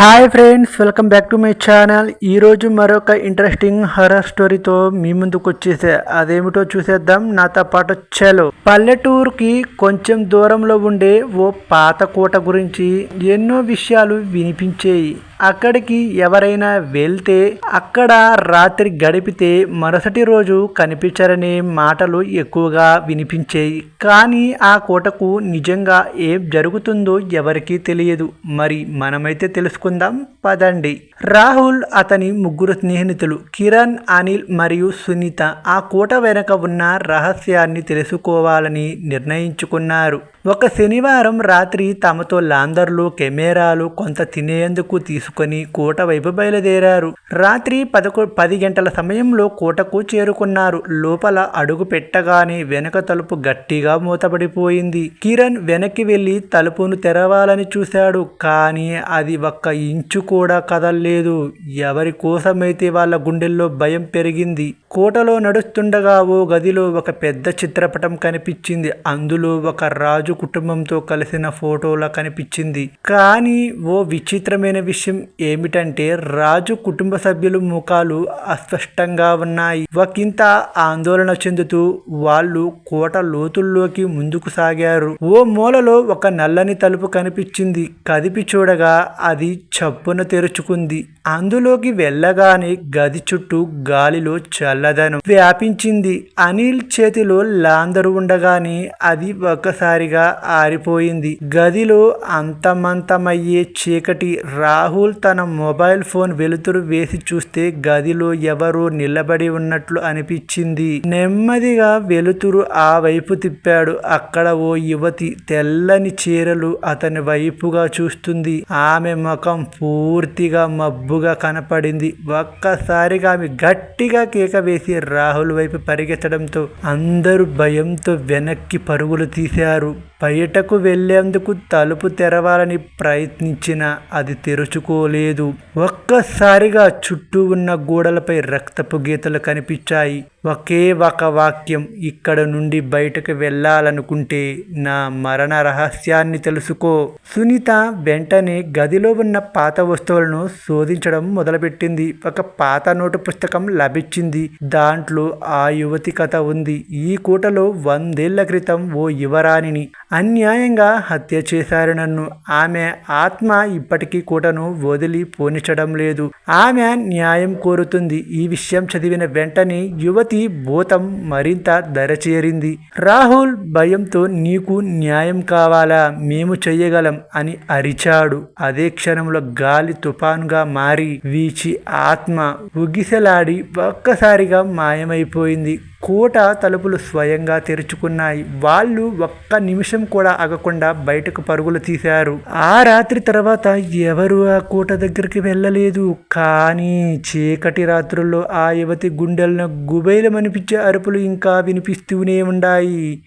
Hi friends welcome back to my channel. ఈరోజు మరొక interesting horror స్టోరీతో మీ ముందుకు వచ్చేసే అదేమిటో చూసేద్దాం. నాతో పాటు చలో. పల్లెటూరుకి కొంచెం దూరంలో ఉండే ఓ పాత కోట గురించి ఎన్నో విషయాలు వినిపించేయి. అక్కడికి ఎవరైనా వెళ్తే అక్కడ రాత్రి గడిపితే మరుసటి రోజు కనిపించరనే మాటలు ఎక్కువగా వినిపించేయి. కానీ ఆ కోటకు నిజంగా ఏం జరుగుతుందో ఎవరికీ తెలియదు. మరి మనమైతే తెలుసుకుందాం. పదండి. రాహుల్ అతని ముగ్గురు స్నేహితులు కిరణ్ అనిల్ మరియు సునీత ఆ కోట వెనక ఉన్న రహస్యాన్ని తెలుసుకోవాలని నిర్ణయించుకున్నారు. ఒక శనివారం రాత్రి తమతో లాందర్లు కెమెరాలు కొంత తినేందుకు తీసుకొని కోట వైపు బయలుదేరారు. రాత్రి పదకొ పది గంటల సమయంలో కోటకు చేరుకున్నారు. లోపల అడుగు పెట్టగానే వెనక తలుపు గట్టిగా మూతపడిపోయింది. కిరణ్ వెనక్కి వెళ్ళి తలుపును తెరవాలని చూశాడు. కానీ అది ఒక్క ఇంచు కూడా కదల్లేదు. ఎవరి కోసమైతే వాళ్ళ గుండెల్లో భయం పెరిగింది. కోటలో నడుస్తుండగా ఓ గదిలో ఒక పెద్ద చిత్రపటం కనిపించింది. అందులో ఒక రాజు కుటుంబంతో కలిసిన ఫోటోలా కనిపించింది. కానీ ఓ విచిత్రమైన విషయం ఏమిటంటే రాజు కుటుంబ సభ్యుల ముఖాలు అస్పష్టంగా ఉన్నాయి. ఒకంత ఆందోళన చెందుతూ వాళ్ళు కోట లోతుల్లోకి ముందుకు సాగారు. ఓ మూలలో ఒక నల్లని తలుపు కనిపించింది. కదిపి చూడగా అది చప్పున తెరుచుకుంది. అందులోకి వెళ్ళగానే గది చుట్టూ గాలిలో చల్లదనం వ్యాపించింది. అనిల్ చేతిలో లాందరు ఉండగానే అది ఒక్కసారిగా ఆరిపోయింది. గదిలో అంతమంతమయ్యే చీకటి రాహుల్ తన మొబైల్ ఫోన్ వెలుతురు వేసి చూస్తే గదిలో ఎవరో నిలబడి ఉన్నట్లు అనిపించింది. నెమ్మదిగా వెలుతురు ఆ వైపు తిప్పాడు. అక్కడ ఓ యువతి తెల్లని చీరలు అతని వైపుగా చూస్తుంది. ఆమె ముఖం పూర్తిగా మబ్బుగా కనపడింది. ఒక్కసారిగా ఆమె గట్టిగా కేక వేసి రాహుల్ వైపు పరిగెత్తడంతో అందరూ భయంతో వెనక్కి పరుగులు తీశారు. బయటకు వెళ్ళేందుకు తలుపు తెరవాలని ప్రయత్నించిన అది తెరుచుకోలేదు. ఒక్కసారిగా చుట్టూ ఉన్న గోడలపై రక్తపు గీతలు కనిపించాయి. ఒకే ఒక వాక్యం ఇక్కడ నుండి బయటకు వెళ్ళాలనుకుంటే నా మరణ రహస్యాన్ని తెలుసుకో. సునీత వెంటనే గదిలో ఉన్న పాత వస్తువులను శోధించడం మొదలుపెట్టింది. ఒక పాత నోటు పుస్తకం లభించింది. దాంట్లో ఆ యువతి కథ ఉంది. ఈ కూటలో వందేళ్ళ క్రితం ఓ యువరాణిని అన్యాయంగా హత్య చేశారు నన్ను. ఆమె ఆత్మ ఇప్పటికీ కూటను వదిలి పోనిచడం లేదు. ఆమె న్యాయం కోరుతుంది. ఈ విషయం చదివిన వెంటనే యువతి భూతం మరింత దరచేరింది. రాహుల్ భయంతో నీకు న్యాయం కావాలా? మేము చెయ్యగలం అని అరిచాడు. అదే క్షణంలో గాలి తుఫాన్గా మారి వీచి ఆత్మ ఉగిసలాడి ఒక్కసారిగా మాయమైపోయింది. కోట తలుపులు స్వయంగా తెరుచుకున్నాయి. వాళ్ళు ఒక్క నిమిషం కూడా ఆగకుండా బయటకు పరుగులు తీశారు. ఆ రాత్రి తర్వాత ఎవరు ఆ కోట దగ్గరికి వెళ్ళలేదు. కానీ చీకటి రాత్రుల్లో ఆ యువతి గుండెలను గుబైలమనిపించే అరుపులు ఇంకా వినిపిస్తూనే ఉన్నాయి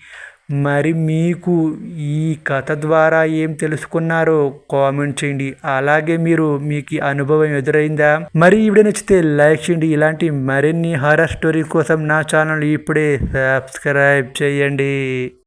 మరి మీకు ఈ కథ ద్వారా ఏం తెలుసుకున్నారో కామెంట్ చేయండి. అలాగే మీరు మీకు అనుభవం ఎదురైందా? మరి ఈ నచ్చితే లైక్ చేయండి. ఇలాంటి మరిన్ని హారర్ స్టోరీ కోసం నా ఛానల్ ఇప్పుడే సబ్స్క్రైబ్ చేయండి.